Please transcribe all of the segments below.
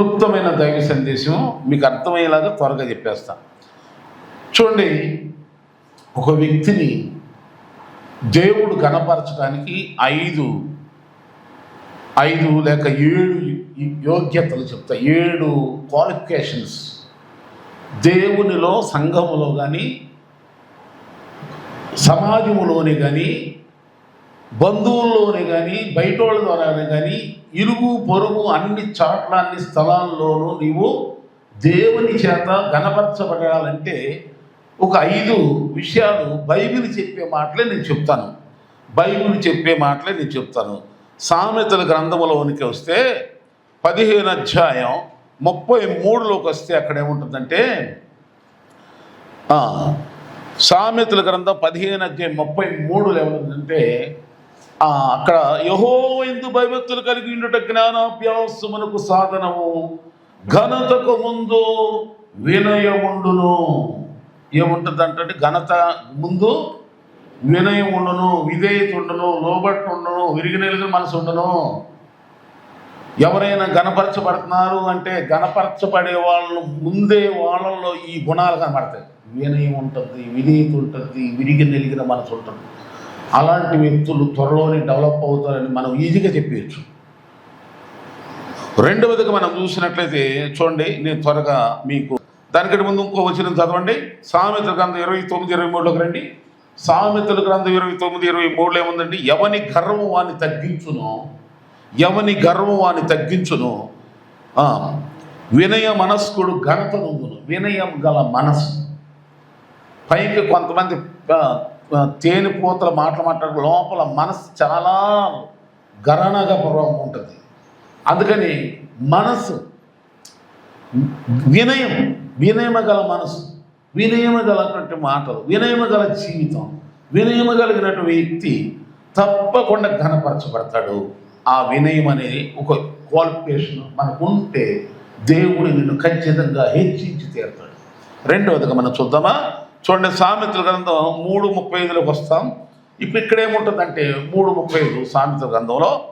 క్లుప్తమైన దైవ సందేశం మీకు అర్థమయ్యేలాగా త్వరగా చెప్పేస్తాను చూడండి ఒక వ్యక్తిని దేవుడు గణపరచడానికి ఐదు ఐదు లేక ఏడు యోగ్యతలు చెప్తా. ఏడు క్వాలిఫికేషన్స్ దేవునిలో సంఘములో కానీ సమాజములోని కానీ బంధువుల్లోనే కానీ బయట వాళ్ళ ద్వారానే కానీ ఇరుగు పొరుగు అన్ని చాట్ల అన్ని స్థలాల్లోనూ నీవు దేవుని చేత గణపరచబడాలంటే ఒక ఐదు విషయాలు బైబిల్ చెప్పే మాటలే నేను చెప్తాను. బైబిల్ చెప్పే మాటలే నేను చెప్తాను. సామెతల గ్రంథములోనికి వస్తే పదిహేను అధ్యాయం ముప్పై మూడులోకి వస్తే అక్కడ ఏముంటుందంటే సామెతల గ్రంథం పదిహేను అధ్యాయం ముప్పై మూడులో ఏముంటుందంటే అక్కడ యహో ఎందు భయభక్తులు కలిగి ఉండట జ్ఞానాభ్యాసమునకు సాధనము. ఘనతకు ముందు వినయముండును ఏముంటుంది అంటే ఘనత ముందు వినయం ఉండను విధేయత ఉండను లోబట్టు విరిగి నెలిగిన మనసు ఉండను. ఎవరైనా గణపరచబడుతున్నారు అంటే గణపరచబడే వాళ్ళు ముందే వాళ్ళల్లో ఈ గుణాలు కనబడతాయి. వినయం ఉంటుంది విధేయత ఉంటుంది విరిగి నెలిగిన మనసు ఉంటుంది. అలాంటి వ్యక్తులు త్వరలోనే డెవలప్ అవుతారని మనం ఈజీగా చెప్పవచ్చు రెండవదిగా మనం చూసినట్లయితే చూడండి నేను త్వరగా మీకు దానికంటే ముందు ఇంకో వచ్చిన చదవండి. సామెతల గ్రంథం ఇరవై తొమ్మిది ఇరవై మూడులోకి రండి. సామెతల గ్రంథం ఇరవై తొమ్మిది ఇరవై మూడులో ఏముందండి? ఎవని గర్వం వాని తగ్గించును ఎవని గర్వం వాని తగ్గించును వినయ మనస్కుడు ఘనత నుండును వినయం గల మనస్సు. పైకి కొంతమంది ఆ, మాటలు మాట్లాడే లోపల మనసు చాలా గరణగా పూర్వం ఉంటుంది. అందుకని మనసు వినయం వినయమ గల మనసు వినయమ గలటువంటి మాటలు వినయమ గల జీవితం వినయమ కలిగినటువంటి వ్యక్తి తప్పకుండా ఘనపరచబడతాడు. ఆ వినయం అనేది ఒక క్వాలిఫికేషన్ మనకు ఉంటే దేవుడు నిన్ను ఖచ్చితంగా హెచ్చించి తీరుతాడు. రెండవదిగా మనం చూద్దామా? చూడండి సామెతల గ్రంథం మూడు ముప్పై ఐదులోకి వస్తాం. ఇప్పుడు ఇక్కడ ఏముంటుందంటే మూడు ముప్పై ఐదు సామెతల గ్రంథంలో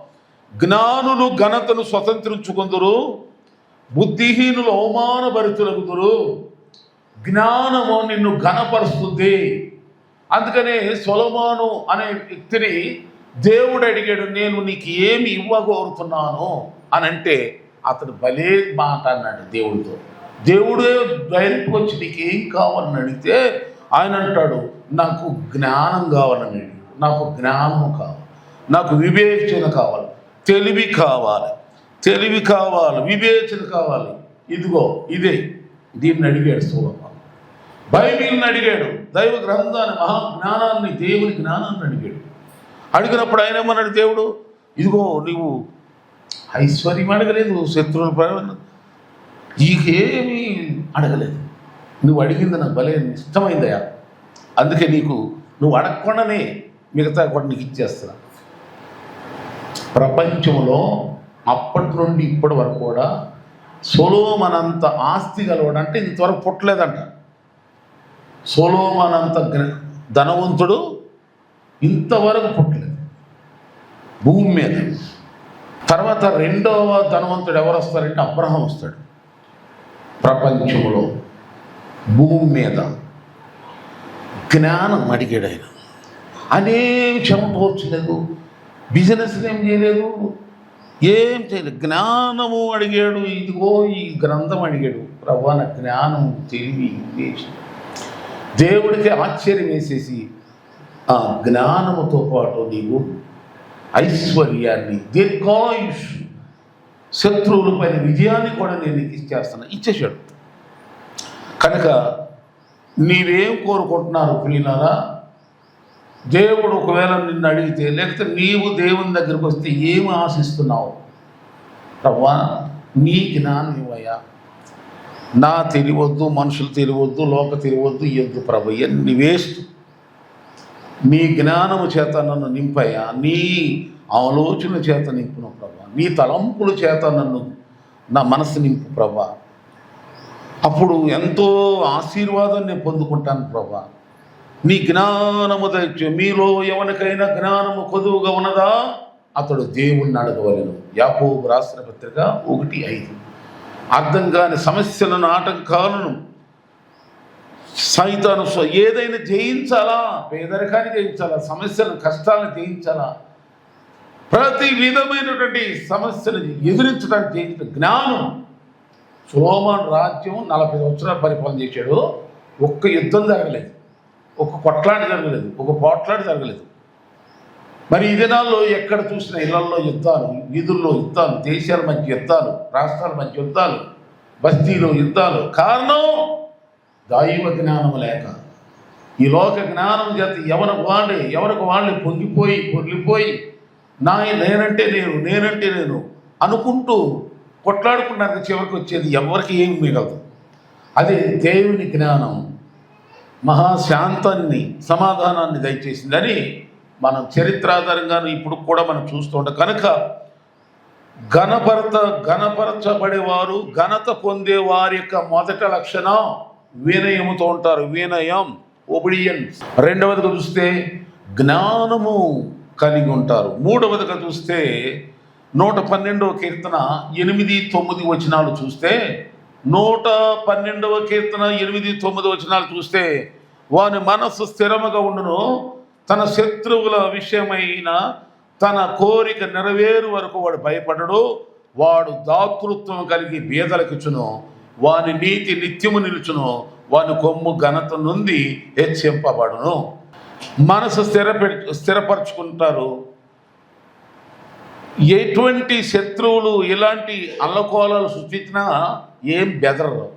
జ్ఞానులు ఘనతను స్వతంత్రించుకుందరు బుద్ధిహీనులు అవమానభరితులగుదురు జ్ఞానము నిన్ను ఘనపరుస్తుంది. అందుకనే సొలమాను అనే వ్యక్తిని దేవుడు అడిగాడు నేను నీకు ఏమి ఇవ్వగోరుతున్నాను? అని అంటే అతడు భలే మాట అన్నాడు దేవుడితో. దేవుడే డైరెక్ట్గా వచ్చి నీకు ఏం కావాలని అడిగితే ఆయన అంటాడు నాకు జ్ఞానం కావాలని నాకు జ్ఞానము కావాలి నాకు వివేచన కావాలి తెలివి కావాలి తెలివి కావాలి వివేచన కావాలి. ఇదిగో ఇదే. దీన్ని అడిగాడు సోలమాను బైబిల్ని అడిగాడు దైవ గ్రంథాన్ని మహా జ్ఞానాన్ని దేవుని జ్ఞానాన్ని అడిగాడు. అడిగినప్పుడు ఆయన ఏమన్నాడు దేవుడు? ఇదిగో నీవు ఐశ్వర్యం అడగలేదు శత్రువుని ప్రేమ నీకేమీ అడగలేదు. నువ్వు అడిగింది నాకు భలే ఇష్టమైందయా అందుకే నీకు నువ్వు అడగకుండానే మిగతా కూడా నీకు ఇచ్చేస్తున్నా. ప్రపంచంలో అప్పటి నుండి ఇప్పటి వరకు కూడా సోలోమనంత ఆస్తి గలవాడు అంటే ఇంతవరకు పుట్టలేదంట. సోలోమనంత ధనవంతుడు ఇంతవరకు పుట్టలేదు. భూమి మీద. తర్వాత రెండవ ధనవంతుడు ఎవరు వస్తారంటే అబ్రహం వస్తాడు. ప్రపంచంలో భూమి మీద జ్ఞానం అడిగాడు ఆయన అనేం చెమట బిజినెస్ ఏం చేయలేదు ఏం చేయలేదు. జ్ఞానము అడిగాడు ఇదిగో ఈ గ్రంథం అడిగాడు. ప్రభా నా జ్ఞానం తెలివి వేసి దేవుడికి ఆశ్చర్యం వేసేసి ఆ జ్ఞానముతో పాటు నీవు ఐశ్వర్యాన్ని దీర్ఘాయుష్ శత్రువుల పైన విజయాన్ని కూడా నేను నీకు ఇచ్చేస్తాను ఇచ్చేసాడు కనుక నీవేం కోరుకుంటున్నారు పిల్లినారా దేవుడు ఒకవేళ నిన్ను అడిగితే లేకపోతే నీవు దేవుని దగ్గరికి వస్తే ఏమి ఆశిస్తున్నావు? రవ్వా నీ జ్ఞానం ఇవ్వయా నా తెలియవద్దు మనుషులు తెలియవద్దు లోక తెలియవద్దు ఎద్దు ప్రభు నీ వేస్ట్. నీ జ్ఞానము చేత నన్ను నింపయ్యా. నీ ఆలోచన చేత నింపును ప్రభు. నీ తలంపుల చేత నన్ను నా మనసు నింపు ప్రభా అప్పుడు ఎంతో ఆశీర్వాదం నేను పొందుకుంటాను ప్రభా నీ జ్ఞానము తెచ్చు మీలో ఎవరికైనా జ్ఞానము కొదువుగా ఉన్నదా? అతడు దేవుణ్ణి అడగవలను. యాకోబు రాసిన పత్రిక ఒకటి ఐదు. అర్థం కాని సమస్యలను ఆటంకాలను సైతాను స్వ- ఏదైనా జయించాలా? పేదరికాన్ని జయించాలా? సమస్యలను కష్టాలను జయించాలా? ప్రతి విధమైనటువంటి సమస్యను ఎదిరించడానికి చేసిన జ్ఞానం. సులోమాన్ రాజ్యం నలభై సంవత్సరాలు పరిపాలన చేశాడు. ఒక్క యుద్ధం జరగలేదు. ఒక్క కొట్లాట జరగలేదు. ఒక పోట్లాట జరగలేదు. మరి ఈ దినాల్లో ఎక్కడ చూసిన ఇళ్ళలో యుద్ధాలు వీధుల్లో యుద్ధాలు దేశాల మధ్య యుద్ధాలు రాష్ట్రాల మధ్య యుద్ధాలు బస్తీలో యుద్ధాలు. కారణం దైవ జ్ఞానం లేక. ఈ లోక జ్ఞానం చేత ఎవరికి వాళ్ళే ఎవరికి వాళ్ళే పొంగిపోయి పొర్లిపోయి నా నేనంటే నేను నేనంటే నేను అనుకుంటూ కొట్లాడుకున్నాక చివరికి వచ్చేది ఎవరికి ఏం మిగలదు. అదే దేవుని జ్ఞానం మహాశాంతాన్ని సమాధానాన్ని దయచేసిందని మనం చరిత్రాధారంగా ఇప్పుడు కూడా మనం చూస్తుంటాం కనుక ఘనపరత ఘనపరచబడేవారు ఘనత పొందే వారి యొక్క మొదట లక్షణం వినయముతో ఉంటారు. వినయం ఒబిడియన్స్ రెండవదిగా చూస్తే జ్ఞానము కలిగి ఉంటారు. మూడవదిగా చూస్తే నూట పన్నెండవ కీర్తన ఎనిమిది తొమ్మిది వచనాలు చూస్తే నూట పన్నెండవ కీర్తన ఎనిమిది తొమ్మిది వచనాలు చూస్తే వాని మనస్సు స్థిరముగా ఉండును. తన శత్రువుల విషయమైన తన కోరిక నెరవేరు వరకు వాడు భయపడడు. వాడు దాతృత్వం కలిగి బీదలకిచ్చును. వాని నీతి నిత్యము నిలుచును. వాని కొమ్ము ఘనత నుండి హెచ్చింపబడును. మనసు స్థిరపె స్థిరపరచుకుంటారు. ఎటువంటి శత్రువులు ఇలాంటి అల్లకోలాలు సృష్టించినా ఏం బెదరరు.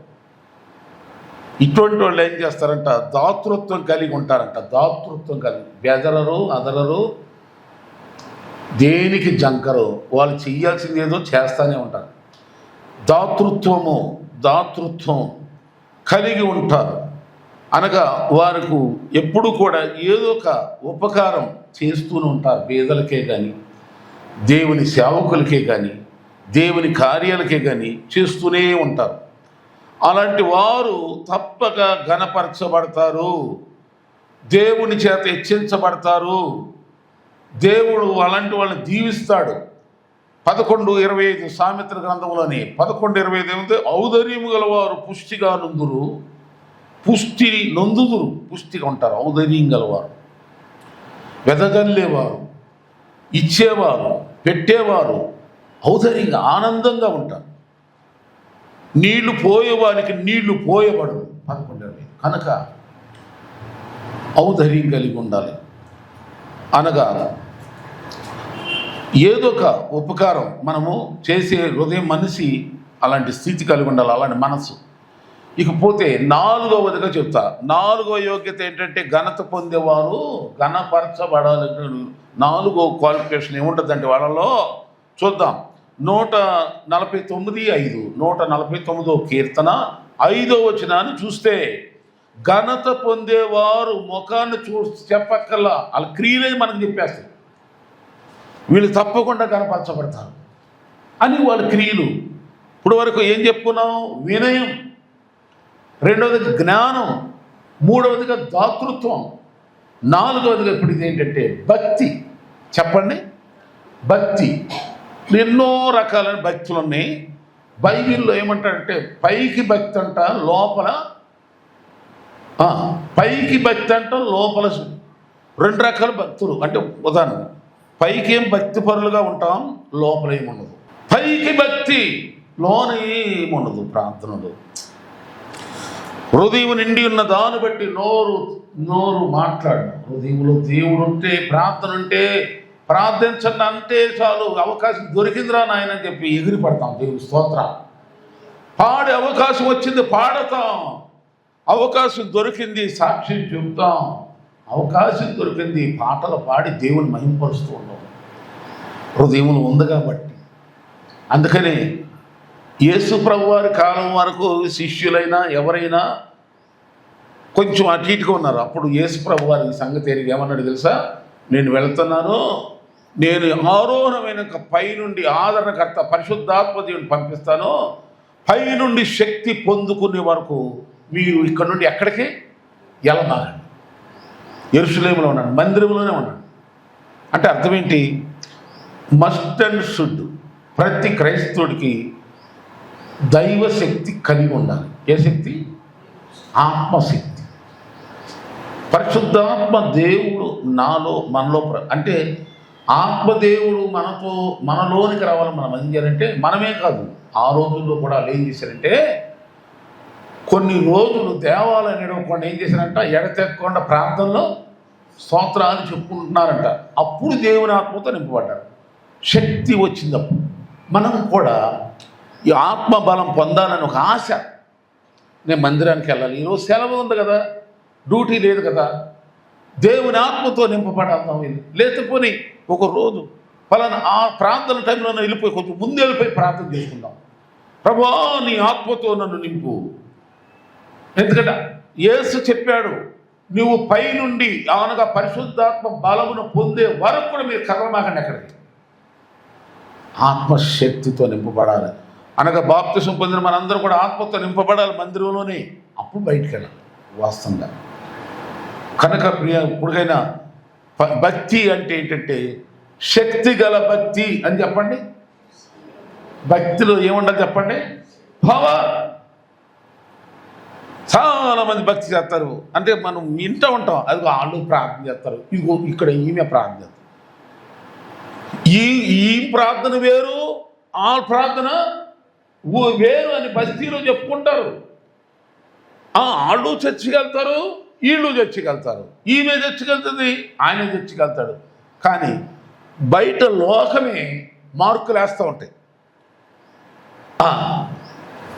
ఇటువంటి వాళ్ళు ఏం చేస్తారంట దాతృత్వం కలిగి ఉంటారంట. దాతృత్వం కలిగి బెదరరు అదరరు దేనికి జంకరు వాళ్ళు చెయ్యాల్సింది ఏదో చేస్తూనే ఉంటారు. దాతృత్వము దాతృత్వం కలిగి ఉంటారు. అనగా వారికి ఎప్పుడు కూడా ఏదో ఒక ఉపకారం చేస్తూనే ఉంటారు పేదలకే కానీ దేవుని సేవకులకే కానీ దేవుని కార్యాలకే కానీ చేస్తూనే ఉంటారు. అలాంటి వారు తప్పక ఘనపరచబడతారు. దేవుని చేత హెచ్చించబడతారు. దేవుడు అలాంటి వాళ్ళని దీవిస్తాడు. పదకొండు ఇరవై ఐదు సామెత్ర గ్రంథంలోని పదకొండు ఇరవై ఐదు ఏమిటి ఔదర్యము గలవారు పుష్టిగా నుందురు. పుష్టిని నొందుదురు. పుష్టిగా ఉంటారు ఔదర్యం గలవారు వెదగల్లేవారు ఇచ్చేవారు. పెట్టేవారు. ఔదర్యంగా ఆనందంగా ఉంటారు. నీళ్ళు పోయేవారికి నీళ్ళు పోయబడవు. పదకొండవ కనుక ఔదర్యం కలిగి ఉండాలి. అనగా ఏదో ఒక ఉపకారం మనము చేసే హృదయం మనిషి అలాంటి స్థితి కలిగి ఉండాలి. అలాంటి మనసు ఇకపోతే నాలుగవదిగా చెప్తా. నాలుగవ యోగ్యత ఏంటంటే ఘనత పొందేవారు ఘనపరచబడాలి నాలుగో క్వాలిఫికేషన్ ఏముంటుందంటే వాళ్ళలో? చూద్దాం. నూట నలభై తొమ్మిది ఐదు నూట నలభై తొమ్మిదో కీర్తన ఐదో వచనాన్ని చూస్తే ఘనత పొందేవారు ముఖాన్ని చూ చెప్పక్కల్లా వాళ్ళ క్రియలే మనకు చెప్పేస్తారు వీళ్ళు తప్పకుండా ఘనపరచబడతారు. అని వాళ్ళ క్రియలు. ఇప్పుడు వరకు ఏం చెప్పుకున్నాం? వినయం. రెండవది జ్ఞానం మూడవదిగా దాతృత్వం నాలుగవదిగా ఇప్పుడు ఇది ఏంటంటే భక్తి. చెప్పండి. భక్తి. ఎన్నో రకాలైన భక్తులు ఉన్నాయి బైబిల్లో ఏమంటారంటే పైకి భక్తి అంట లోపల పైకి భక్తి అంట లోపల రెండు రకాల భక్తులు. అంటే ఉదాహరణ పైకి ఏం భక్తి పరులుగా ఉంటాం లోపల ఏముండదు. పైకి భక్తి లోన ఏముండదు ప్రార్థనలు. హృదయం నిండి ఉన్న దాన్ని బట్టి నోరు నోరు మాట్లాడు హృదయంలో దేవుడు ఉంటే ప్రార్థన ఉంటే ప్రార్థించండి అంటే చాలు అవకాశం దొరికిందిరా నాయన అని చెప్పి ఎగిరి పడతాం. దేవుని స్తోత్రం. పాడే అవకాశం వచ్చింది పాడతాం. అవకాశం దొరికింది సాక్ష్యం చెబుతాం. అవకాశం దొరికింది పాటలు పాడి దేవుని మహింపరుస్తూ ఉంటాం హృదయములు ఉంది కాబట్టి. అందుకని యేసు ప్రభు వారి కాలం వరకు శిష్యులైనా ఎవరైనా కొంచెం అటు ఇటుగా ఉన్నారు. అప్పుడు యేసు ప్రభు వారి సంగతి ఎరిగి ఏమన్నాడు తెలుసా? నేను వెళ్తున్నాను. నేను ఆరోహణమైన పైనుండి ఆదరణకర్త పరిశుద్ధాత్మ దేవుని పంపిస్తాను. పైనుండి శక్తి పొందుకునే వరకు మీరు ఇక్కడ నుండి ఎక్కడికి? వెళ్ళమాగండి ఎరుసలేములో ఉన్నాడు మందిరంలోనే ఉన్నాడు అంటే అర్థం ఏంటి? Must and should. ప్రతి క్రైస్తవుడికి దైవ శక్తి కలిగి ఉండాలి. ఏ శక్తి? ఆత్మశక్తి. పరిశుద్ధాత్మ దేవుడు నాలో మనలో అంటే ఆత్మదేవుడు మనతో మనలోనికి రావాలి మనం. ఏం చేయాలంటే మనమే కాదు ఆ రోజుల్లో కూడా ఏం చేశారంటే కొన్ని రోజులు దేవాలయం నడవకుండా ఏం చేశారంట ఎడతెక్కకుండా ప్రాంతంలో స్తోత్రాలు చెప్పుకుంటున్నారంట. అప్పుడు దేవుని ఆత్మతో నింపబడ్డారు. శక్తి వచ్చింది అప్పుడు. మనం కూడా ఈ ఆత్మ బలం పొందాలని ఒక ఆశ. నేను మందిరానికి వెళ్ళాలి. ఈరోజు సెలవు ఉంది కదా. డ్యూటీ లేదు కదా. దేవుని ఆత్మతో నింపబడాలి వీళ్ళు లేకపోని ఒక రోజు ఫలానా ఆ ప్రార్థన టైంలో వెళ్ళిపోయి కొంచెం ముందు వెళ్ళిపోయి ప్రార్థన చేసుకుందాం. ప్రభా నీ ఆత్మతో నన్ను నింపు. ఎందుకంటే యేసు చెప్పాడు నువ్వు పైనుండి అనగా పరిశుద్ధాత్మ బలమును పొందే వరకు కూడా మీరు కదలమాకండి అక్కడికి ఆత్మశక్తితో నింపబడాలి. అనగా బాప్తిసం పొందిన మనందరూ కూడా ఆత్మతో నింపబడాలి మందిరంలోనే అప్పుడు బయటికి వెళ్ళాలి వాస్తవంగా. కనుక ప్రియ ఇప్పుడుకైనా భక్తి అంటే ఏంటంటే శక్తి గల భక్తి అని చెప్పండి. భక్తిలో ఏముండదు చెప్పండి? భావ. చాలా మంది భక్తి చేస్తారు. అంటే మనం వింటూ ఉంటాం. అది వాళ్ళు ప్రార్థన చేస్తారు. ఇదిగో ఇక్కడ ఈమె ప్రార్థన చేస్తారు ఈ ఈ ప్రార్థన వేరు ఆ ప్రార్థన ఊ- వేరు అని బస్తీలో చెప్పుకుంటారు. వాళ్ళు చర్చికి వీళ్ళు చర్చికి ఈమె చర్చికెళ్తుంది ఆయన చర్చికి కానీ బయట లోకమే మార్కులు వేస్తూ ఉంటాయి.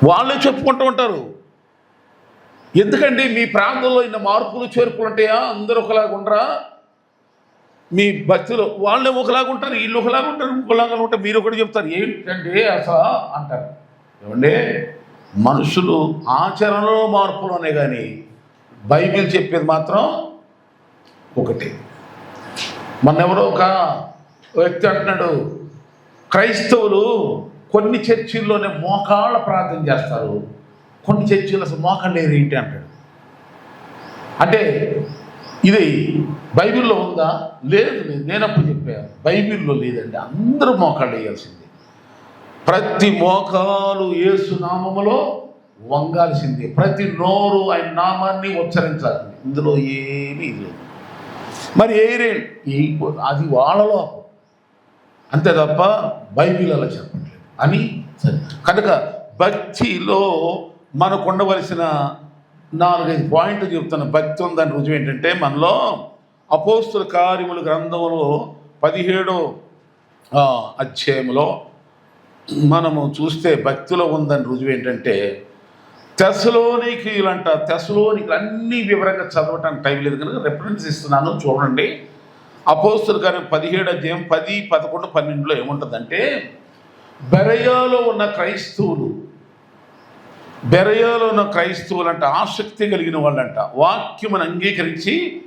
వాళ్ళే చెప్పుకుంటూ ఉంటారు. ఎందుకండి మీ ప్రాంతంలో ఇన్ని మార్పులు చేర్పులు ఉంటాయా? అందరూ ఒకలాగా ఉండరా? మీ భక్తులు వాళ్ళే ఒకలాగా ఉంటారు వీళ్ళు ఒకలాగా ఉంటారు ఇంకోలాగా ఉంటారు మీరు ఒకటి చెప్తారు. ఏంటంటే అసలు? అంటారు. ఏమంటే మనుషులు ఆచరణలో మార్పులోనే కానీ బైబిల్ చెప్పేది మాత్రం ఒకటి. మొన్నెవరో ఒక వ్యక్తి అంటున్నాడు క్రైస్తవులు కొన్ని చర్చిల్లోనే మోకాళ్ళ ప్రార్థన చేస్తారు. కొన్ని చర్చిలు అసలు మోకాళ్ళు లేరు ఏంటి? అంటాడు. అంటే ఇది బైబిల్లో ఉందా? లేదు లేదు. నేనప్పుడు చెప్పాను. బైబిల్లో లేదండి. అందరూ మోకాళ్ళు వేయాల్సింది. ప్రతి మోకాలు యేసు నామములో వంగాల్సిందే. ప్రతి నోరు ఆయన నామాన్ని ఉచ్చరించాల్సింది. ఇందులో ఏమీ లేదు. మరి ఏరే అది వాళ్ళలో అంతే తప్ప బైబిల్ అలా చెప్పట్లేదు. అని కనుక భక్తిలో మనకు ఉండవలసిన నాలుగైదు పాయింట్లు చెప్తున్న భక్తి ఉందని రుజువు ఏంటంటే మనలో అపోస్తుల కార్యముల గ్రంథంలో పదిహేడో అధ్యాయంలో మనము చూస్తే భక్తిలో ఉందని రుజువు ఏంటంటే తెసలోనికి ఇలాంట తెసలోనికి అన్ని వివరంగా చదవటానికి టైం లేదు కనుక రెఫరెన్స్ ఇస్తున్నాను చూడండి. అపోస్తుల కార్యం పదిహేడు అధ్యాయం పది పదకొండు పన్నెండులో ఏముంటుందంటే బెరయాలో ఉన్న క్రైస్తవులు బెరయాలో ఉన్న క్రైస్తవులు అంటే ఆసక్తి కలిగిన వాళ్ళంట వాక్యమును అంగీకరించి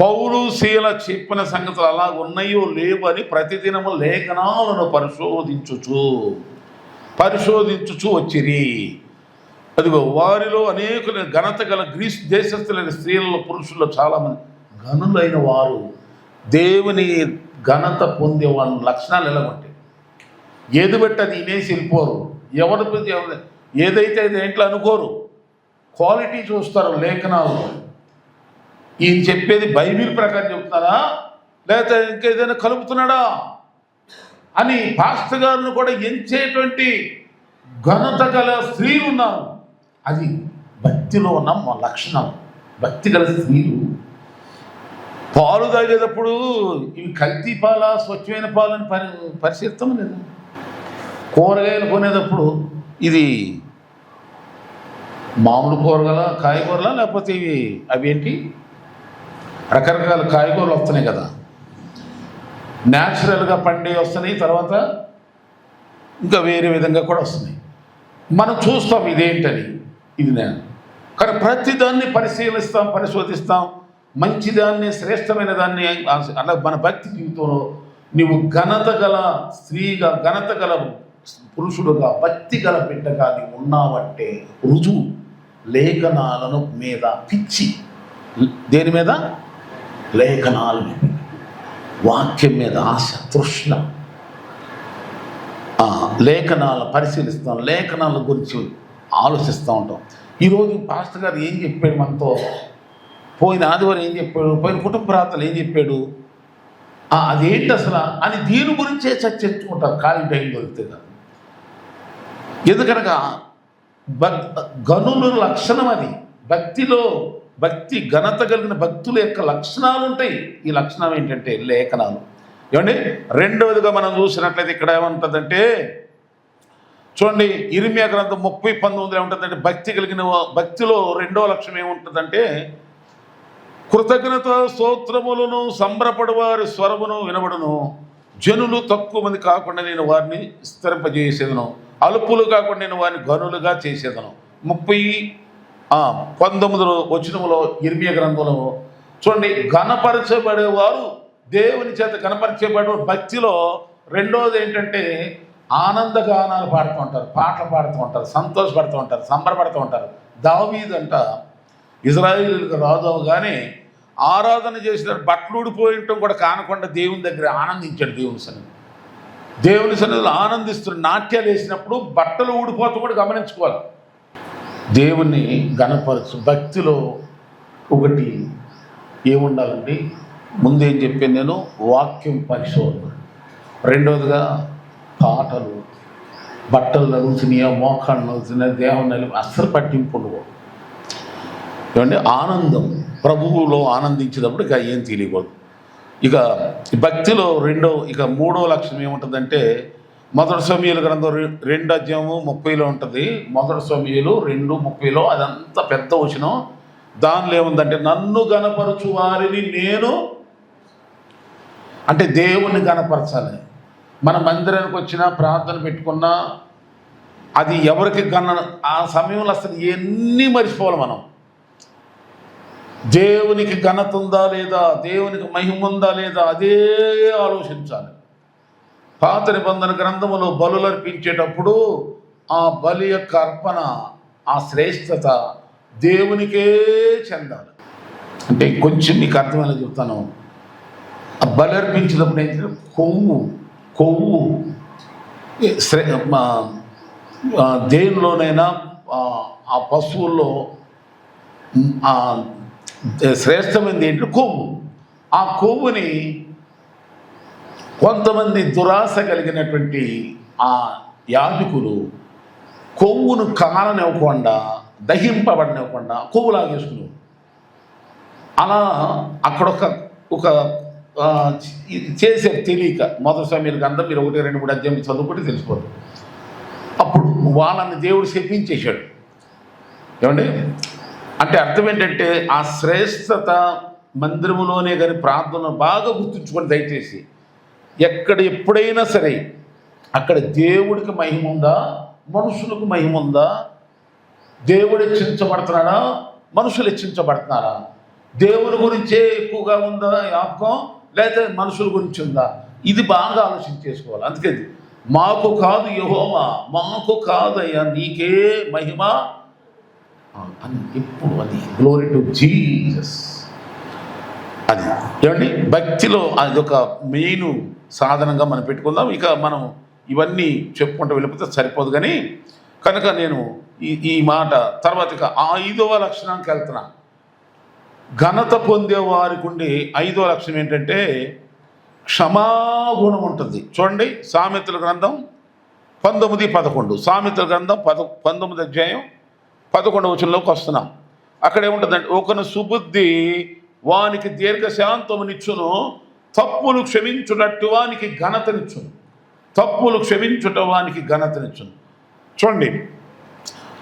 పౌరు శీల చెప్పిన సంగతులు అలా ఉన్నాయో లేవు అని ప్రతిదినము లేఖనాలను పరిశోధించుచు పరిశోధించుచు వచ్చిరి. అదిగో వారిలో అనేకుల ఘనత గల గ్రీస్ దేశస్థులైన స్త్రీలలో పురుషుల్లో చాలామంది ఘనులైన వారు దేవుని ఘనత పొందే వాళ్ళ లక్షణాలు ఎలా ఉంటాయి ఏది బట్టి అది ఇనేసి వెళ్ళిపోరు. ఎవరి ప్రతి ఎవరి- ఏదైతే అది అనుకోరు. క్వాలిటీ చూస్తారు లేఖనాలు ఈయన చెప్పేది బైబిల్ ప్రకారం చెప్తున్నారా లేకపోతే ఇంకేదైనా కలుపుతున్నాడా? అని పాస్టర్ గారిని కూడా ఎంచేటువంటి ఘనత గల స్త్రీలు ఉన్నారు. అది భక్తిలో ఉన్న మా లక్షణం. భక్తి గల స్త్రీలు. పాలు తాగేటప్పుడు ఇవి కల్తీ పాల స్వచ్ఛమైన పాలని పరి పరిశీలిస్తాం లేదా? కూరగాయలు కొనేటప్పుడు ఇది మామూలు కూరగాయల కాయగూరల లేకపోతే ఇవి అవి ఏంటి రకరకాల కాయగూరలు వస్తున్నాయి కదా. న్యాచురల్గా పండి వస్తున్నాయి తర్వాత ఇంకా వేరే విధంగా కూడా వస్తున్నాయి. మనం చూస్తాం ఇదేంటని ఇది నేను. కానీ ప్రతిదాన్ని పరిశీలిస్తాం పరిశోధిస్తాం. మంచిదాన్ని శ్రేష్టమైన దాన్ని అలా మన భక్తి జీవితంలో నీవు ఘనత గల స్త్రీగా ఘనత గల పురుషుడుగా భక్తి గల బిడ్డగా నీవు ఉన్నావంటే రుజువు లేఖనాలను మీద పిచ్చి. దేని మీద? లేఖనాల మీద వాక్యం మీద ఆశ తృష్ణ. లేఖనాలు పరిశీలిస్తాం లేఖనాల గురించి ఆలోచిస్తూ ఉంటాం. ఈరోజు పాస్టర్ గారు ఏం చెప్పాడు మనతో? పోయిన ఆదివారం ఏం చెప్పాడు? పోయిన కుటుంబ ప్రాంతాలు ఏం చెప్పాడు? అదేంటి అసలు? అని దీని గురించే చర్చించుకుంటారు. ఖాళీ టైం దొరికితే కాదు. ఎందుకనగా భక్ గనుల లక్షణం అది. భక్తిలో భక్తి ఘనత కలిగిన భక్తుల యొక్క లక్షణాలు ఉంటాయి. ఈ లక్షణం ఏంటంటే లేఖనాలు. ఏమండి? రెండవదిగా మనం చూసినట్లయితే ఇక్కడ ఏమంటుందంటే చూడండి ఇరిమియా గ్రంథం ముప్పై పంతొమ్మిది ఏముంటుందంటే భక్తి కలిగిన భక్తిలో రెండవ లక్ష్యం ఏముంటుందంటే కృతజ్ఞత స్తోత్రములను సంబరపడువారి స్వరమును వినబడును. జనులు తక్కువ మంది కాకుండా నేను వారిని స్థిరింపజేసేదను. అలుపులు కాకుండా నేను వారిని గనులుగా చేసేదను. ముప్పై పంతొమ్మిదిలో వచనములో ఇర్మియ గ్రంథంలో చూడండి ఘనపరచబడేవారు దేవుని చేత కనపరచబడే భక్తిలో రెండోది ఏంటంటే ఆనందగానాలు పాడుతూ ఉంటారు పాటలు పాడుతూ ఉంటారు సంతోషపడుతూ ఉంటారు సంబరపడుతూ ఉంటారు. దావీదంట ఇజ్రాయిల్కి రాదు అవగానే ఆరాధన చేసిన బట్టలు ఊడిపోయి కూడా కానకుండా దేవుని దగ్గర ఆనందించాడు దేవుని సన్నిధి. దేవుని సన్నిధిలో ఆనందిస్తున్న నాట్యాలు వేసినప్పుడు బట్టలు ఊడిపోతూ కూడా గమనించుకోవాలి. దేవుణ్ణి గణపరచు భక్తిలో ఒకటి ఏముండాలండి ముందేం చెప్పాను నేను వాక్యం పరిశోధన. రెండవదిగా పాటలు. బట్టలు నలుగుతున్నాయా మోకాళ్ళు నలుగుతున్నాయా దేహం నలుగు అస్సలు పట్టింపు ఉండవు ఏమంటే ఆనందం. ప్రభువులో ఆనందించేటప్పుడు ఇక ఏం తెలియకూడదు. ఇక భక్తిలో రెండో ఇక మూడో లక్షణం ఏముంటుందంటే మొదటి సమయాలు గ్రంథం రె- రెండు అధ్యాయము ముప్పైలో ఉంటుంది. మొదటి సమయాలు రెండు ముప్పైలో అదంతా పెద్ద వచనం. దానిలో ఏముందంటే నన్ను గనపరచు వారిని నేను అంటే దేవుణ్ణి గనపరచాలి మన మందిరానికి వచ్చినా ప్రార్థన పెట్టుకున్నా అది ఎవరికి గన ఆ సమయంలో అసలు ఎన్ని మర్చిపోవాలి మనం? దేవునికి ఘనత ఉందా లేదా? దేవునికి మహిమ ఉందా లేదా? అదే ఆలోచించాలి. పాత నిబంధన గ్రంథములో బలులు అర్పించేటప్పుడు ఆ బలి యొక్క అర్పణ ఆ శ్రేష్టత దేవునికే చెందాలి. అంటే కొంచెం మీకు అర్థమైనా చెప్తాను. ఆ బలి అర్పించినప్పుడు ఏంటంటే కొవ్వు కొవ్వు. శ్రే దేనిలోనైనా ఆ, పశువుల్లో శ్రేష్టమైనది ఏంటంటే కొవ్వు. ఆ కొవ్వుని కొంతమంది దురాశ కలిగినటువంటి ఆ యాజకులు కొవ్వును కాలనివ్వకుండా దహింపబడినివ్వకుండా కొవ్వు లాగేసుకుని అలా అక్కడ ఒక ఒక చేసే తెలియక మొదటి మీరు అందరూ మీరు ఒకటి రెండు మూడు అధ్యాయం చదువుకుంటే తెలిసిపోతుంది అప్పుడు వాళ్ళని దేవుడు శపించేశాడు. ఏమండి? అంటే అర్థం ఏంటంటే ఆ శ్రేష్టత మందిరములోనే కానీ ప్రార్థన బాగా గుర్తుంచుకొని దయచేసి ఎక్కడ ఎప్పుడైనా సరే అక్కడ దేవుడికి మహిమ ఉందా? మనుషులకు మహిమ ఉందా? దేవుడు హెచ్చించబడుతున్నాడా? మనుషులు హెచ్చించబడుతున్నారా? దేవుని గురించే ఎక్కువగా ఉందా జ్ఞాపకం? లేదా మనుషుల గురించి ఉందా? ఇది బాగా ఆలోచించేసుకోవాలి అందుకే మాకు కాదు యహోవా మాకు కాదయ్యా నీకే మహిమ. అని ఎప్పుడు అది గ్లోరీ టు జీజస్ అది. ఏమండి? భక్తిలో అది ఒక మెయిన్ సాధనంగా మనం పెట్టుకుందాం. ఇక మనం ఇవన్నీ చెప్పుకుంటూ వెళ్ళిపోతే సరిపోదు కానీ కనుక నేను ఈ ఈ మాట తర్వాత ఇక ఐదవ లక్షణానికి వెళ్తున్నా. ఘనత పొందేవారికి ఉండే ఐదవ లక్షణం ఏంటంటే క్షమాగుణం ఉంటుంది. చూడండి సామెతల గ్రంథం పంతొమ్మిది పదకొండు. సామెతల గ్రంథం పద పంతొమ్మిది అధ్యాయం పదకొండవ వచనంలోకి వస్తున్నాం. అక్కడ ఏముంటుందంటే ఒకను సుబుద్ధి వానికి దీర్ఘశాంతమునిచ్చును తప్పులు క్షమించుటట్టు వానికి ఘనతనిచ్చును. తప్పులు క్షమించుట వానికి ఘనతనిచ్చును. చూడండి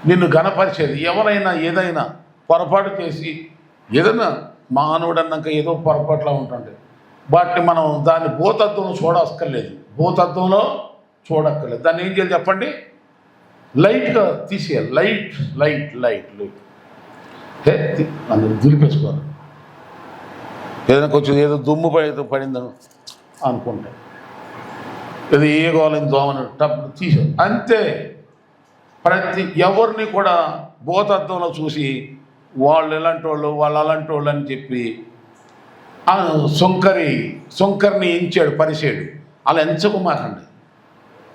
నిన్ను ఘనపరిచేది ఎవరైనా ఏదైనా పొరపాటు చేసి ఏదైనా మానవుడు అన్నాక ఏదో పొరపాట్లా ఉంటుంది వాటిని మనం దాన్ని భూతత్వంలో చూడక్కర్లేదు. భూతత్వంలో చూడక్కర్లేదు. దాన్ని ఏం చేయాలి చెప్పండి? లైట్గా తీసేయాలి. Light light light light. హే దులిపేసుకోవాలి ఏదైనా కొంచెం ఏదో దుమ్ము పడి పడిందని అనుకుంటా. ఏదో ఏ గోళం దోమని టప్పు తీసాడు అంతే. ప్రతి ఎవరిని కూడా భూతత్వంలో చూసి వాళ్ళు ఎలాంటి వాళ్ళు వాళ్ళు అలాంటి వాళ్ళు అని చెప్పి శంకరి శంకర్ని ఎంచాడు పరిచాడు. అలా ఎంచకుమాకండి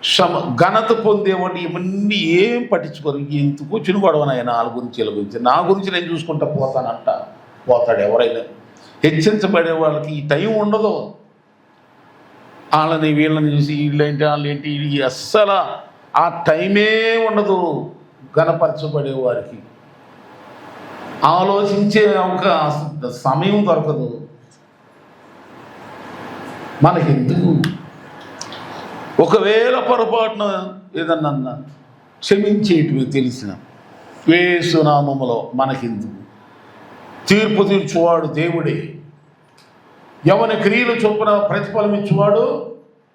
క్షమ ఘనత పొందేవాడు ఇవన్నీ ఏం పట్టించుకోరు. ఎందుకు వచ్చిన గొడవ నాయన వాళ్ళ గురించి వీళ్ళ గురించి? నా గురించి నేను చూసుకుంటా పోతానంట. పోతాడు ఎవరైనా. హెచ్చరించబడే వాళ్ళకి ఈ టైం ఉండదు. వాళ్ళని వీళ్ళని చూసి వీళ్ళేంటి వాళ్ళు ఏంటి అస్సలు ఆ టైమే ఉండదు గణపరచబడే వారికి. ఆలోచించే ఒక సమయం దొరకదు. మనకెందుకు? ఒకవేళ పొరపాటున ఏదన్నా క్షమించేటివి తెలిసిన వేసునామములో మనకెందుకు? తీర్పు తీర్చువాడు దేవుడే. ఎవరి క్రియలు చొప్పున ప్రతిఫలం ఇచ్చేవాడు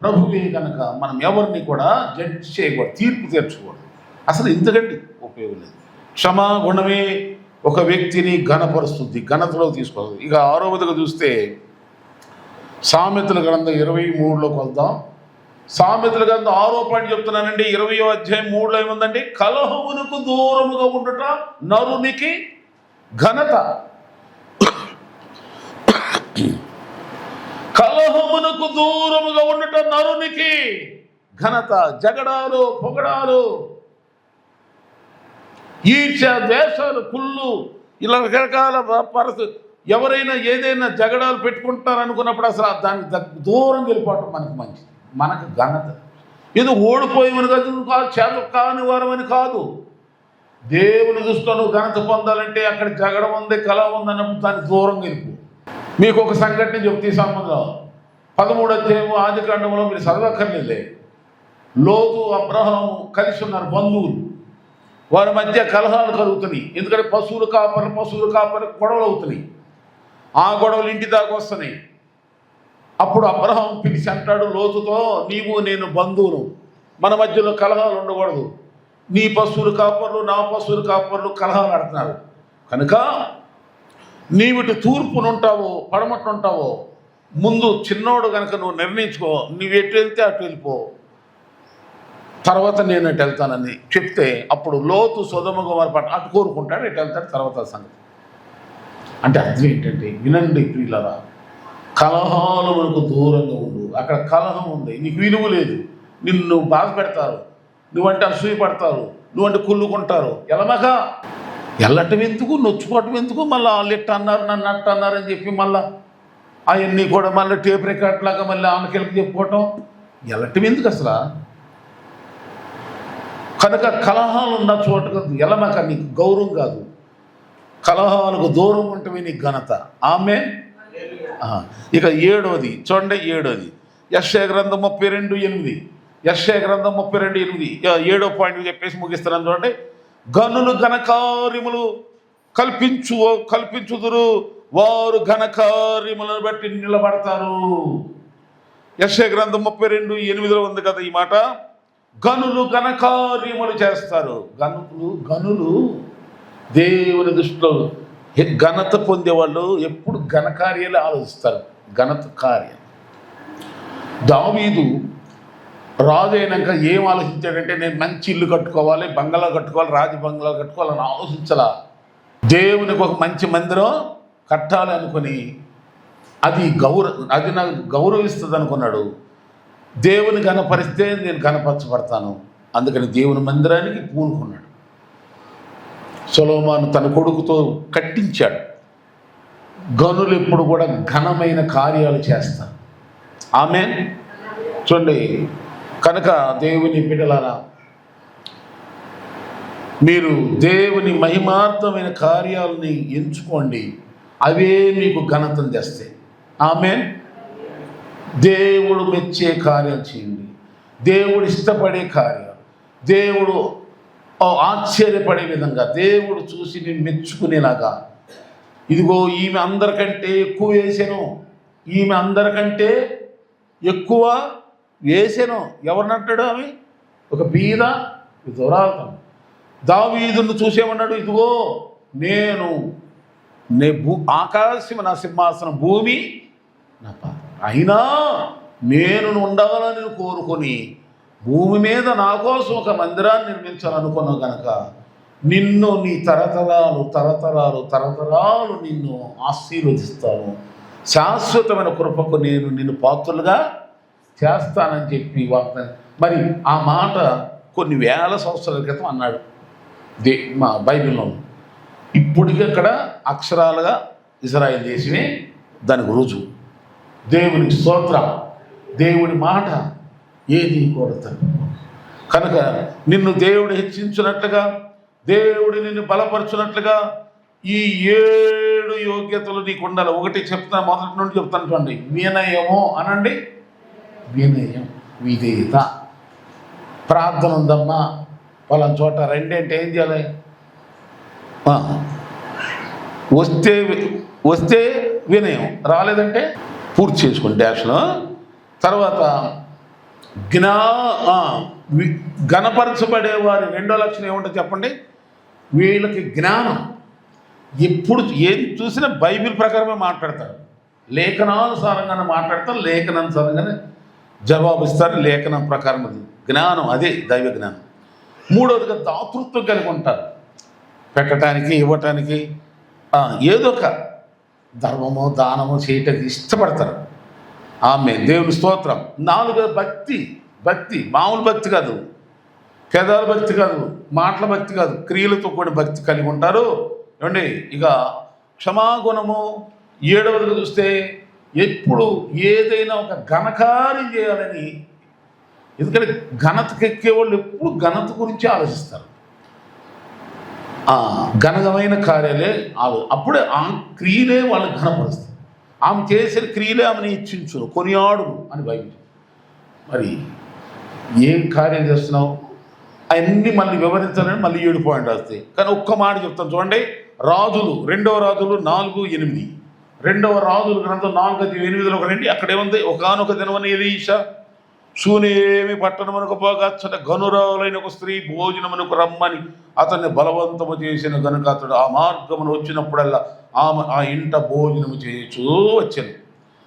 ప్రభువే కనుక మనం ఎవరిని కూడా జడ్జ్ చేయకూడదు తీర్పు తీర్చకూడదు. అసలు ఎందుకండి ఉపయోగం లేదు. క్షమా గుణమే ఒక వ్యక్తిని ఘనపరుస్తుంది ఘనతలో తీసుకోవాలి ఇక ఆరోవదిగా చూస్తే సామెతల గ్రంథం ఇరవై మూడులోకి వెళ్దాం సామెతల గ్రంథం ఆరో పాయింట్ చెప్తున్నానండి. ఇరవై అధ్యాయం మూడులో ఏముందండి? కలహమునకు దూరముగా ఉండుట నరునికి ఘనత. కలహమునకు దూరముగా ఉండట నరునికి. ఘనత జగడాలు పొగడాలు. ఈర్ష ద్వేషాలు కుళ్ళు ఇలా రకరకాల పరిస్థితి ఎవరైనా ఏదైనా జగడాలు పెట్టుకుంటారు అనుకున్నప్పుడు అసలు దానికి దూరం వెళ్ళిపోవటం మనకు మంచిది. మనకు ఘనత. ఇది ఓడిపోయేమని కాదు కాదు చేత కాని వారమని కాదు. దేవుని దృష్టిలో నువ్వు ఘనత పొందాలంటే అక్కడ జగడం ఉంది కళ ఉంది అన్నప్పుడు దానికి దూరం వెళ్ళిపో. మీకు ఒక సంఘటన చెప్తే సంబంధం. పదమూడో పదమూడు అధ్యాయం ఆది కాండంలో మీరు చదవక్కర్లేదే. లోతు అబ్రహం కలిసి ఉన్నారు బంధువులు. వారి మధ్య కలహాలు కలుగుతున్నాయి. ఎందుకంటే పశువులు కాపరు పశువులు కాపరు గొడవలు అవుతున్నాయి. ఆ గొడవలు ఇంటి దాకా వస్తున్నాయి. అప్పుడు అబ్రహం పిలిచి అంటాడు లోతుతో నీవు నేను బంధువులు. మన మధ్యలో కలహాలు ఉండకూడదు. నీ పశువులు కాపర్లు నా పశువులు కాపర్లు కలహాలు ఆడుతున్నారు. కనుక నీవిటి తూర్పునుంటావో పడమట్లుంటావో ముందు చిన్నోడు కనుక నువ్వు నిర్ణయించుకో నువ్వు ఎటు వెళ్తే అటు వెళ్ళిపో. తర్వాత నేను అటు వెళ్తానని చెప్తే అప్పుడు లోతు సుధమగా వారి పట్ల అటు కోరుకుంటాడు ఇటు వెళ్తాడు తర్వాత సంగతి. అంటే అర్థం ఏంటంటే వినండి ప్రియులరా కలహాలు మనకు దూరంగా ఉండు. అక్కడ కలహం ఉంది. నీకు విలువ లేదు. నిన్ను బాధ పెడతారు. నువ్వంటే అసూయ పడతారు. నువ్వంటే కుళ్ళుకుంటారు. ఎలమగా? ఎల్లటం ఎందుకు? నొచ్చుకోవటం ఎందుకు? మళ్ళీ వాళ్ళు ఇట్ట అన్నారు నన్ను అట్ట అన్నారు అని చెప్పి మళ్ళా అవన్నీ కూడా మళ్ళీ టేప్ రికార్డ్ లాగా మళ్ళీ ఆమెకెళ్ళకి చెప్పుకోవటం. ఎల్లటం ఎందుకు అసలు? కనుక కలహాలు ఉన్న చోట ఎలమక నీకు గౌరవం కాదు. కలహాలకు దూరం ఉంటమే నీకు ఘనత. ఆమె? ఇక ఏడోది చూడండి ఏడోది యశ్య గ్రంథం ముప్పై రెండు ఎనిమిది. యశ్య గ్రంథం ముప్పై రెండు ఎనిమిది. ఇక ఏడో పాయింట్ చెప్పేసి ముగిస్తున్నాను చూడండి. గనులు ఘనకార్యములు కల్పించు కల్పించుదురు. వారు ఘనకార్యములను బట్టి నిలబడతారు. యశ్య గ్రంథం ముప్పై రెండు ఎనిమిదిలో ఉంది కదా ఈ మాట. గనులు ఘనకార్యములు చేస్తారు. గనులు గనులు దేవుని దృష్టిలో ఘనత పొందేవాళ్ళు ఎప్పుడు ఘనకార్యాలు ఆలోచిస్తారు. ఘనత కార్యం. దావీదు రాజు అయినాక ఏం ఆలోచించాడంటే నేను మంచి ఇల్లు కట్టుకోవాలి బంగ్లా కట్టుకోవాలి రాజు బంగ్లా కట్టుకోవాలని ఆలోచించాలా? దేవునికి ఒక మంచి మందిరం కట్టాలి అనుకుని అది గౌరవ అది నాకు గౌరవిస్తుంది అనుకున్నాడు. దేవుని కనపరిస్తే నేను కనపరచబడతాను. అందుకని దేవుని మందిరానికి పూనుకున్నాడు. సొలోమాను తన కొడుకుతో కట్టించాడు. గనులు ఎప్పుడు కూడా ఘనమైన కార్యాలు చేస్తారు. ఆమె చూడండి కనుక దేవుని బిడ్డలారా మీరు దేవుని మహిమార్థమైన కార్యాలని ఎంచుకోండి. అవే మీకు ఘనతను తెస్తాయి. ఆమె దేవుడు మెచ్చే కార్యం చేయండి. దేవుడు ఇష్టపడే కార్యం. దేవుడు ఆశ్చర్యపడే విధంగా దేవుడు చూసి నేను మెచ్చుకునేలాగా. ఇదిగో ఈమె అందరికంటే ఎక్కువ వేసాను ఈమె అందరికంటే ఎక్కువ వేసాను ఎవరినంటాడు ఆమె? ఒక బీద దురాల్తం దావీదును చూసేమన్నాడు? ఇదిగో నేను నే భూ ఆకాశం నా సింహాసనం భూమి నా అయినా నేను ఉండాలని కోరుకొని భూమి మీద నా కోసం ఒక మందిరాన్ని నిర్మించాలనుకున్నావు కనుక నిన్ను నీ తరతరాలు తరతరాలు తరతరాలు నిన్ను ఆశీర్వదిస్తాను. శాశ్వతమైన కృపకు నేను నిన్ను పాత్రలుగా చేస్తానని చెప్పి వాగ్దానం మరి ఆ మాట కొన్ని వేల సంవత్సరాల క్రితం అన్నాడు. దే మా బైబిల్లో ఇప్పటికీ అక్కడ అక్షరాలుగా ఇజ్రాయెల్ దేశమే దానికి రుజువు. దేవుని స్తోత్రం. దేవుని మాట ఏది కొరత కనుక నిన్ను దేవుడు హెచ్చించినట్లుగా దేవుడు నిన్ను బలపరచునట్లుగా ఈ ఏడు యోగ్యతలు నీకు ఉండాలి ఒకటి చెప్తాను మొదటి నుండి చెప్తాను చూడండి. వినయము అనండి వినయం విధేయత. ప్రార్థన ఉందమ్మా వాళ్ళని చోట రెండేంటి ఏం చేయాలి? వస్తే వస్తే వినయం. రాలేదంటే పూర్తి చేసుకోండి డాష్లో తర్వాత జ్ఞా వి- గణపరచబడే వారి రెండో లక్షణం ఏముంటో చెప్పండి? వీళ్ళకి జ్ఞానం. ఎప్పుడు ఏం చూసినా బైబిల్ ప్రకారమే మాట్లాడతారు. లేఖనానుసారంగానే మాట్లాడతారు లేఖనానుసారంగానే జవాబు ఇస్తారు లేఖనం ప్రకారం అది. జ్ఞానం అదే దైవ జ్ఞానం. మూడవదిగా దాతృత్వం కలిగి ఉంటారు. పెట్టడానికి ఇవ్వటానికి ఏదో ఒక ధర్మము దానము చేయటానికి ఇష్టపడతారు. ఆమె దేవుని స్తోత్రం. నాలుగో భక్తి భక్తి మామూలు భక్తి కాదు. పెదాల భక్తి కాదు మాటల భక్తి కాదు. క్రియలతో కూడిన భక్తి కలిగి ఉంటారు. ఏమండి? ఇక క్షమాగుణము ఏడవదిగా చూస్తే ఎప్పుడు ఏదైనా ఒక ఘనకార్యం చేయాలని ఎందుకంటే ఘనతకు ఎక్కేవాళ్ళు ఎప్పుడు ఘనత గురించి ఆలోచిస్తారు. ఆ ఘనమైన కార్యాలే ఆలో అప్పుడే ఆ క్రియలే వాళ్ళు ఘనపరుస్తారు ఆమె చేసిన క్రియలే ఆమెను ఇచ్చించును కొనియాడు అని బైబిల్ మరి ఏం కార్యం చేస్తున్నావు? అవన్నీ మళ్ళీ వివరించాలని మళ్ళీ ఏడు పాయింట్ వస్తాయి కానీ ఒక్క మాట చెప్తాను చూడండి. రాజులు రెండవ రాజులు నాలుగు ఎనిమిది. రెండవ రాజుల గ్రంథం నాలుగు అది ఎనిమిదిలో ఒక రెండు అక్కడ ఒకనొక దినమని ఎలీష సూనేమి పట్టణమునకు పోగచ్చట గనురావులైన ఒక స్త్రీ భోజనమునకు రమ్మని అతన్ని బలవంతము చేసిన గనుక అతడు ఆ మార్గమును వచ్చినప్పుడల్లా ఆమె ఆ ఇంట భోజనము చేయొచ్చు వచ్చాను.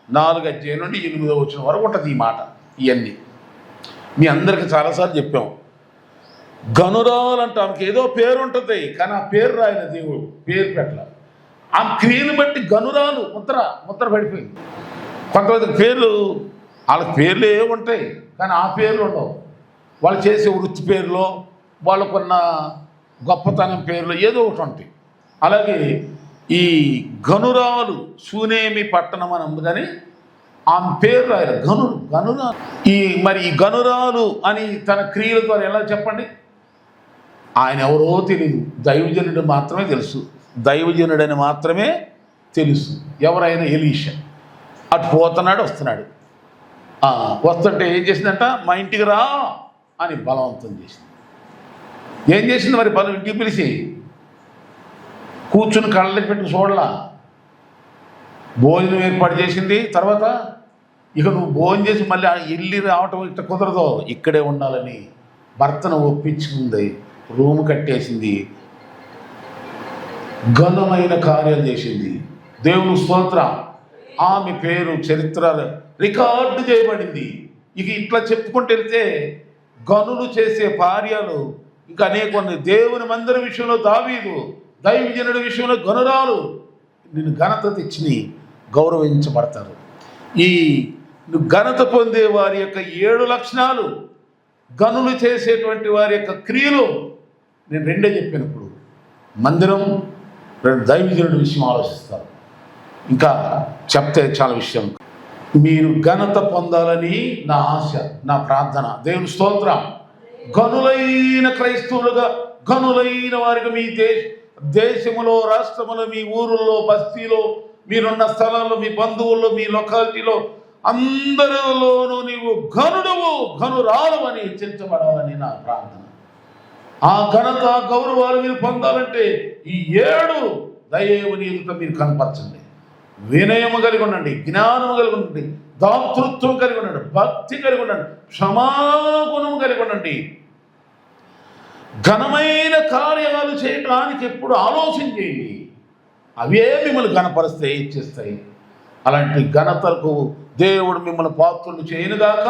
నాలుగు అధ్యాయం నుండి ఎనిమిదో వచ్చిన వరకు ఉంటుంది ఈ మాట ఇవన్నీ మీ అందరికి చాలాసార్లు చెప్పాం గనురాలు అంటే ఆమెకి ఏదో పేరు ఉంటుంది కానీ ఆ పేరు రాయన దేవుడు పేరు పెట్టల. ఆ క్రియను బట్టి గనురాలు ముద్ర ముద్ర పడిపోయింది. కొంతమంది పేర్లు వాళ్ళకి పేర్లు ఏ ఉంటాయి కానీ ఆ పేర్లు ఉండవు. వాళ్ళు చేసే వృత్తి పేర్లో వాళ్ళకున్న గొప్పతనం పేర్లు ఏదో ఒకటి ఉంటాయి. అలాగే ఈ గనురాలు సూనేమి పట్టణం అని ఉంది కానీ ఆమె పేరు రాయరు గను గనురాలు ఈ మరి ఈ గనురాలు అని తన క్రియల ద్వారా ఎలా చెప్పండి? ఆయన ఎవరో తెలియదు దైవజనుడు మాత్రమే తెలుసు. దైవజనుడని మాత్రమే తెలుసు. ఎవరైనా ఎలీష. అటు పోతున్నాడు వస్తున్నాడు. వస్తుంటే ఏం చేసిందంట? మా ఇంటికి రా అని బలవంతం చేసింది. ఏం చేసింది మరి బలం ఇంటికి పిలిచి? కూర్చుని కళ్ళకి పెట్టి చూడలా. భోజనం ఏర్పాటు చేసింది. తర్వాత ఇక నువ్వు భోజనం చేసి మళ్ళీ ఇల్లు రావటం ఇట్లా కుదరదు. ఇక్కడే ఉండాలని భర్తను ఒప్పించుకుంది. రూమ్ కట్టేసింది. ఘనమైన కార్యం చేసింది. దేవుని స్తోత్ర. ఆమె పేరు చరిత్ర రికార్డు చేయబడింది. ఇక ఇట్లా చెప్పుకుంటూ వెళ్తే గనులు చేసే కార్యాలు ఇంకా అనేక ఉన్నాయి దేవుని మందిర విషయంలో దావీదు దైవజనుడి విషయంలో గనురాలు. నేను ఘనత తెచ్చి గౌరవించబడతారు. ఈ ఘనత పొందే వారి యొక్క ఏడు లక్షణాలు గనులు చేసేటువంటి వారి యొక్క క్రియలు నేను రెండే చెప్పాను ఇప్పుడు మందిరం రెండు దైవజనుడి విషయం ఆలోచిస్తారు. ఇంకా చెప్తే చాలా విషయం. మీరు ఘనత పొందాలని నా ఆశ నా ప్రార్థన. దేవుని స్తోత్రం. గనులైన క్రైస్తవులుగా గనులైన వారికి మీ దేశ దేశములో రాష్ట్రములో మీ ఊరుల్లో బస్తీలో మీరున్న స్థలాల్లో మీ బంధువుల్లో మీ లొకాలిటీలో అందరిలోనూ నీవు ఘనుడువు ఘనురాలు అని హెచ్చరించబడాలని నా ప్రార్థన. ఆ ఘనత గౌరవాలు మీరు పొందాలంటే ఈ ఏడు దయవుని ఎదుట మీరు కనపరచండి. వినయము కలిగి ఉండండి జ్ఞానము కలిగి ఉండండి దాతృత్వం కలిగి ఉండండి భక్తి కలిగి ఉండండి క్షమాగుణం కలిగి ఉండండి. ఘనమైన కార్యాలు చేయడానికి ఎప్పుడు ఆలోచన చేయండి. అవే మిమ్మల్ని ఘనపరుస్తాయి ఇచ్చేస్తాయి అలాంటి ఘనతలకు దేవుడు మిమ్మల్ని పాత్రలు చేయనుగాక